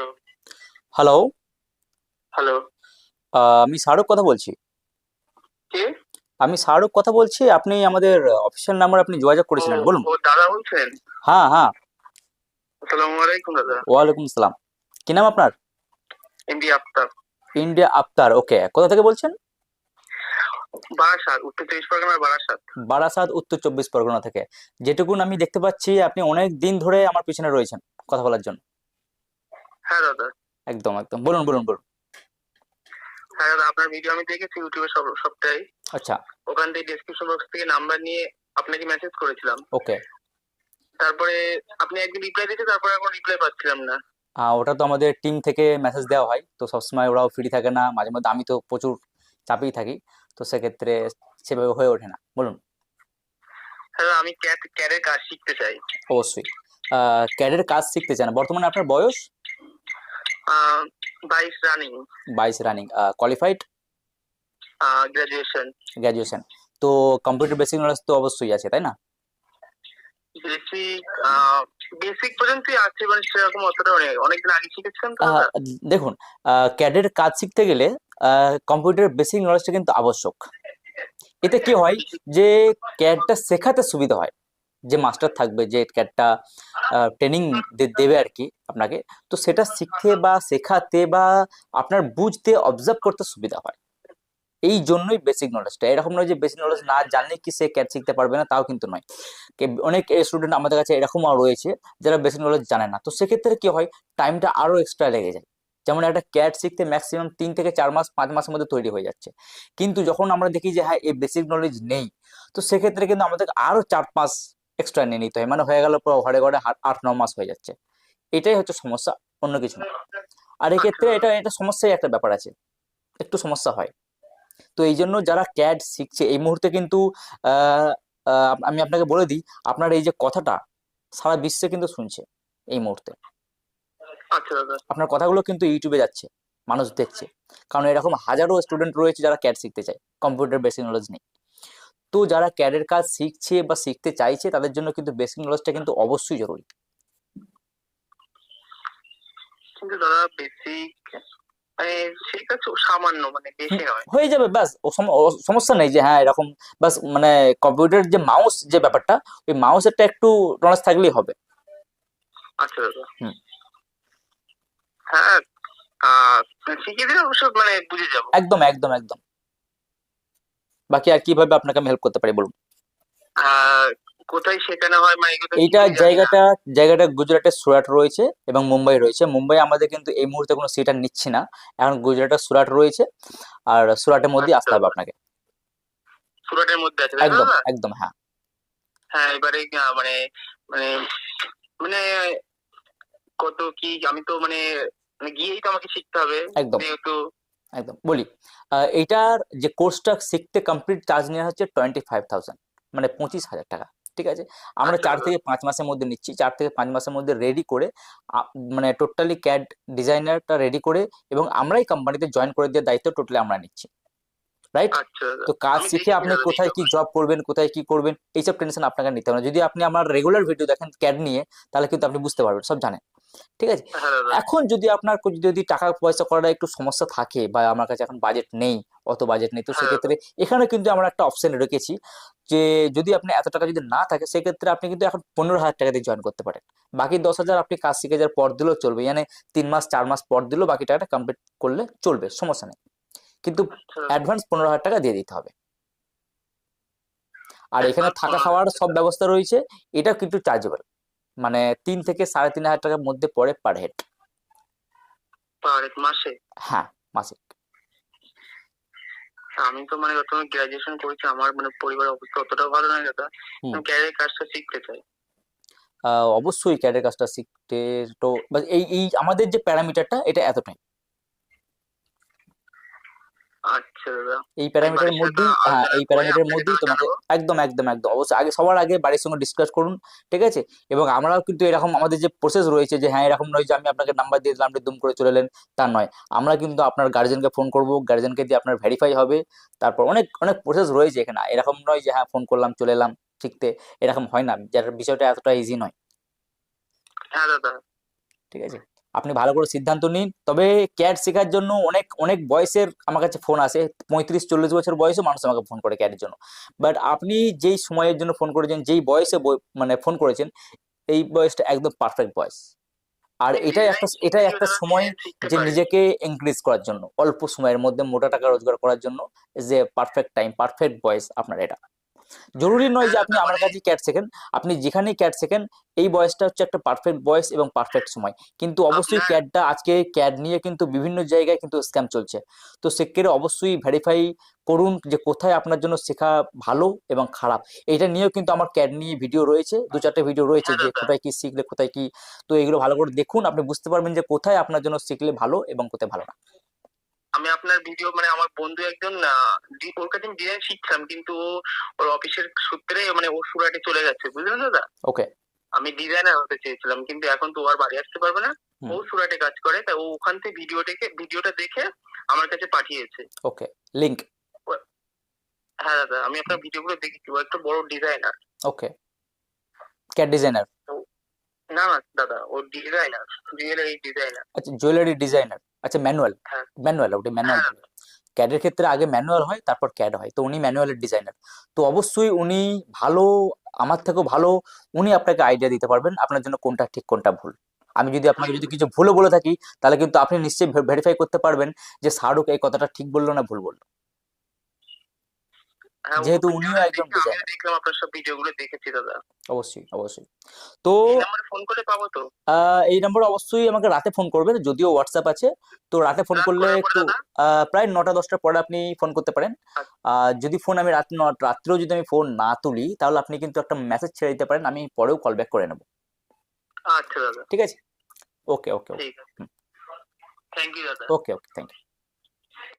Hello. Hello. Hello. আমি শাহরুখ কথা বলছি। কে? আমি শাহরুখ কথা বলছি আপনি আমাদের অফিসিয়াল নাম্বার আপনি যোগাযোগ করেছিলেন বলুন। ও দাদা বলছেন? হ্যাঁ হ্যাঁ। আসসালামু আলাইকুম দাদা। ওয়ালাইকুম আসসালাম কি নাম আপনার? India Aftab India Akhtar okay. কোথা থেকে বলছেন? বারাসাত উত্তর চব্বিশ পরগনার বারাসাত। বারাসাত উত্তর চব্বিশ পরগনা থেকে। যেটুকুন আমি দেখতে পাচ্ছি আপনি অনেক দিন ধরে আমার পিছনে রয়েছেন কথা বলার জন্য। হ্যাঁ দাদা। একদম একদম। বলুন বলুন বলুন। হ্যাঁ দাদা আপনার ভিডিও আমি দেখেছি ইউটিউবে সব সবটাই। আচ্ছা। ওখান থেকে ডেসক্রিপশন বক্স থেকে নাম্বার নিয়ে আপনাকে মেসেজ করেছিলাম। ওকে তারপরে আপনি একদিন রিপ্লাই দিয়েছে তারপরে এখন রিপ্লাই পাচ্ছিলাম না। ওটা তো আমাদের টিম থেকে মেসেজ দেওয়া হয় তো সবসময় ওরাও ফ্রি থাকে না মাঝে মধ্যে আমি তো প্রচুর চাপেই থাকি তো সেক্ষেত্রে সেভাবে হয়ে ওঠে না। বলুন। হ্যাঁ আমি ক্যাট ক্যারের কাজ শিখতে চাই। অবশ্যই। ক্যাডের কাজ শিখতে চান। বর্তমানে আপনার বয়স? বাইশ রানিং। বাইশ রানিং। কোয়ালিফাইড গ্রাজুয়েশন গ্র্যাজুয়েশন তো কম্পিউটার বেসিক নলেজ তো অবশ্যই আছে তাই না? বেসিক বেসিক পর্যন্তই আছে মানে সেরকম অতটা অনেক অনেকদিন আগে শিখেছিলাম তো দেখুন ক্যাডের কাজ শিখতে গেলে কম্পিউটার বেসিক নলেজটা কিন্তু আবশ্যক। এতে কি হয় যে ক্যাডটা শেখাতে সুবিধা হয়। যে মাস্টার থাকবে, যে ক্যাডটা ট্রেনিং দেবে আর কি আপনাকে, তো সেটা শিখতে বা শেখাতে বা আপনার বুঝতে অবজার্ভ করতে সুবিধা হয়। এই জন্যই বেসিক নলেজটা এরকম নয় যে বেসিক নলেজ না জানলে কি সে ক্যাট শিখতে পারবে না, তাও কিন্তু নয়। অনেক স্টুডেন্ট আমাদের কাছে এরকমও রয়েছে, যারা বেসিক নলেজ জানে না। তো সেক্ষেত্রে কি হয় টাইমটা আরও এক্সট্রা লেগে যায়। যেমন একটা ক্যাট শিখতে ম্যাক্সিমাম তিন থেকে চার মাস, পাঁচ মাসের মধ্যে তৈরি হয়ে যাচ্ছে। কিন্তু যখন আমরা দেখি যে হ্যাঁ এই বেসিক নলেজ নেই, তো সেক্ষেত্রে কিন্তু আমাদের আরও চার পাঁচ এক্সট্রা নিয়ে নিতে হয়। মানে হয়ে গেল পুরো ঘরে ঘরে আট- ন মাস হয়ে যাচ্ছে। এটাই হচ্ছে সমস্যা অন্য কিছু না। আর এক্ষেত্রে এটা এটা সমস্যাই একটা ব্যাপার আছে। একটু সমস্যা হয়। তো এই জন্য যারা ক্যাড শিখছে এই মুহূর্তে কিন্তু আমি আপনাকে বলে দিই আপনার এই যে কথাটা সারা বিশ্বে কিন্তু শুনছে এই মুহূর্তে। আচ্ছা আপনার কথাগুলো কিন্তু ইউটিউবে যাচ্ছে মানুষ দেখছে। কারণ এরকম হাজারো স্টুডেন্ট রয়েছে যারা ক্যাড শিখতে চায় কম্পিউটার বেসিক নলেজ নেই তো যারা ক্যাডের কাজ শিখছে বা শিখতে চাইছে তাদের জন্য কিন্তু বেসিক নলেজটা কিন্তু অবশ্যই জরুরি। কিন্তু দাদা বেসিক মানে মানে হয়ে যাবে ব্যাস সমস্যা নেই যে হ্যাঁ এরকম বাস মানে কম্পিউটার যে মাউস যে ব্যাপারটা ওই মাউসেরটা একটু নলেজ থাকলেই হবে। আচ্ছা দাদা। হ্যাঁ শিখিয়ে দিলে অবশ্য মানে বুঝে যাব। একদম একদম একদম। বাকি আর কীভাবে আপনাকে আমি হেল্প করতে পারি বলুন? কোথায় শেখানো হয় মানে এইটা। জায়গাটা জায়গাটা গুজরাটের সুরাট রয়েছে এবং মুম্বাই রয়েছে। মুম্বাই আমাদের কিন্তু এই মুহূর্তে কোনো সিট আর নিচ্ছি না। এখন গুজরাটের সুরাট রয়েছে আর সুরাটের মধ্যেই আসতে হবে আপনাকে। সুরাটের মধ্যে আছে একদম একদম হ্যাঁ। হ্যাঁ এবারে মানে মানে মানে কত কি আমি তো মানে মানে গিয়েই তো আমাকে শিখতে হবে। একদম। যেহেতু একদম বলি এইটার যে কোর্সটা শিখতে কমপ্লিট চার্জ নেওয়া হচ্ছে টোয়েন্টি ফাইভ থাউজেন্ড মানে পঁচিশ হাজার টাকা ঠিক আছে? আমরা আচ্ছা। চার থেকে পাঁচ মাসের মধ্যে নিচ্ছি চার থেকে পাঁচ মাসের মধ্যে রেডি করে মানে টোটালি ক্যাড ডিজাইনারটা রেডি করে এবং আমরাই কোম্পানিতে জয়েন করে দেওয়ার দায়িত্ব টোটালি আমরা নিচ্ছি। রাইট আচ্ছা তো কাজ শিখে আপনি কোথায় কি জব করবেন কোথায় কি করবেন এইসব টেনশন আপনাকে নিতে হবে না। যদি আপনি আমার রেগুলার ভিডিও দেখেন ক্যাড নিয়ে তাহলে কিন্তু আপনি বুঝতে পারবেন সব জানেন। ঠিক আছে? হ্যাঁ এখন যদি আপনার যদি টাকা পয়সা করার একটু সমস্যা থাকে বা আমার কাছে এখন বাজেট নেই অত বাজেট নেই তো হ্যাঁ। সেক্ষেত্রে এখানে কিন্তু আমরা একটা অপশন রেখেছি যে যদি আপনি এত টাকা যদি না থাকে সেক্ষেত্রে আপনি কিন্তু এখন পনেরো হাজার টাকা দিয়ে জয়েন করতে পারেন। বাকি দশ হাজার আপনি কাজ শিখে যাওয়ার পর দিলেও চলবে। মানে তিন মাস চার মাস পর দিলেও বাকি টাকাটা কমপ্লিট করলে চলবে সমস্যা নেই। কিন্তু আচ্ছা। অ্যাডভান্স পনেরো হাজার টাকা দিয়ে দিতে হবে। আর এখানে থাকা খাওয়ার সব ব্যবস্থা রয়েছে এটা কিন্তু চার্জেবল মানে তিন থেকে সাড়ে তিন হাজার টাকার মধ্যে পড়ে পার হেড মাসে? হ্যাঁ মাসে। আমি তো মানে যখন গ্রাজুয়েশন করেছি আমার মানে পরিবারের অবস্থা অতটাও ভালো নয় দাদা। ক্যারিয়ার কাজটা শিখতে চাই অবশ্যই ক্যাডের কাজটা শিখতে তো এই এই আমাদের যে প্যারামিটারটা এটা এতটাই আচ্ছা দাদা এই প্যারামিটারের মধ্যেই হ্যাঁ এই প্যারামিটারের মধ্যেই তোমাকে একদম একদম একদম। অবশ্যই আগে সবার আগে বাড়ির সঙ্গে ডিসকাস করুন ঠিক আছে? এবং আমরাও কিন্তু এরকম আমাদের যে প্রসেস রয়েছে যে হ্যাঁ এরকম নয় যে আমি আপনাকে নাম্বার দিয়ে দিলাম আপনি দুম করে চলে এলেন তা নয়। আমরা কিন্তু আপনার গার্জেনকে ফোন করব গার্জেনকে দিয়ে আপনার ভেরিফাই হবে। তারপর অনেক অনেক প্রসেস রয়েছে এখানে। এরকম নয় যে হ্যাঁ ফোন করলাম চলে এলাম শিখতে এরকম হয় না। যার বিষয়টা এতটা ইজি নয়। হ্যাঁ দাদা। ঠিক আছে? আপনি ভালো করে সিদ্ধান্ত নিন। তবে ক্যাট শেখার জন্য অনেক অনেক বয়সের আমার কাছে ফোন আসে। পঁয়ত্রিশ চল্লিশ বছর বয়সে মানুষ আমাকে ফোন করে ক্যাটের জন্য। বাট আপনি যেই সময়ের জন্য ফোন করেছেন যেই বয়সে মানে ফোন করেছেন এই বয়সটা একদম পারফেক্ট বয়স। আর এটাই একটা এটাই একটা সময় যে নিজেকে এনক্রিজ করার জন্য অল্প সময়ের মধ্যে মোটা টাকা রোজগার করার জন্য যে পারফেক্ট টাইম পারফেক্ট বয়স আপনার এটা। জরুরি নয় যে আপনি আমার কাছে ক্যাট শেখেন। আপনি যেখানেই ক্যাট শেখেন এই বয়সটা হচ্ছে একটা পারফেক্ট বয়স এবং পারফেক্ট সময়। কিন্তু অবশ্যই ক্যাটটা আজকে ক্যাট নিয়ে কিন্তু বিভিন্ন জায়গায় কিন্তু স্ক্যাম চলছে। তো সেক্ষেত্রে অবশ্যই ভেরিফাই করুন যে কোথায় আপনার জন্য শেখা ভালো এবং খারাপ। এটা নিয়েও কিন্তু আমার ক্যাট নিয়ে ভিডিও রয়েছে। দু চারটে ভিডিও রয়েছে যে কোথায় কি শিখলে কোথায় কি? তো এগুলো ভালো করে দেখুন। আপনি বুঝতে পারবেন যে কোথায় আপনার জন্য শিখলে ভালো এবং কোথায় ভালো না। আমি আপনার ভিডিও মানে আমার বন্ধু একজন ওর কাছে ডিজাইন শিখছিলাম কিন্তু ও ওর অফিসের সূত্রে মানে ও সুরাটে চলে গেছে বুঝলেন দাদা? ওকে আমি ডিজাইনার হতে চেয়েছিলাম কিন্তু এখন তো আর বাড়ি আসতে পারবে না। ও সুরাটে কাজ করে তাই ও ওখান থেকে ভিডিও দেখে ভিডিওটা দেখে আমার কাছে পাঠিয়েছে। ওকে লিংক হ্যাঁ দাদা আমি আপনার ভিডিওগুলো দেখেছি ও একটা বড় ডিজাইনার ওকে ক্যাট ডিজাইনার না না দাদা ও ডিজাইনার জুয়েলারি ডিজাইনার আচ্ছা জুয়েলারি ডিজাইনার আচ্ছা ম্যানুয়াল। ম্যানুয়াল ওটা ম্যানুয়াল। ক্যাডের ক্ষেত্রে আগে ম্যানুয়াল হয় তারপর ক্যাড হয়। তো উনি ম্যানুয়ালের ডিজাইনার তো অবশ্যই উনি ভালো আমার থেকেও ভালো উনি আপনাকে আইডিয়া দিতে পারবেন আপনার জন্য কোনটা ঠিক কোনটা ভুল। আমি যদি আপনাকে যদি কিছু ভুলও বলে থাকি তাহলে কিন্তু আপনি নিশ্চয়ই ভেরিফাই করতে পারবেন যে শাহরুখ এই কথাটা ঠিক বলল না ভুল বলল। যেহেতু উনিও একজন আমিও দেখলাম আপনার সব ভিডিওগুলো দেখেছি দাদা। অবশ্যই অবশ্যই। তো নাম্বারে ফোন করে পাবো তো? এই নম্বরে অবশ্যই আমাকে রাতে ফোন করবেন যদিও হোয়াটসঅ্যাপ আছে। তো রাতে ফোন করলে একটু প্রায় নটা দশটার পরে আপনি ফোন করতে পারেন। আচ্ছা। যদি ফোন আমি রাত রাত্রেও যদি আমি ফোন না তুলি তাহলে আপনি কিন্তু একটা মেসেজ ছেড়ে দিতে পারেন আমি পরেও কল ব্যাক করে নেব। আচ্ছা দাদা। ঠিক আছে? ওকে ওকে আছে। থ্যাংক ইউ দাদা। ওকে ওকে থ্যাংক ইউ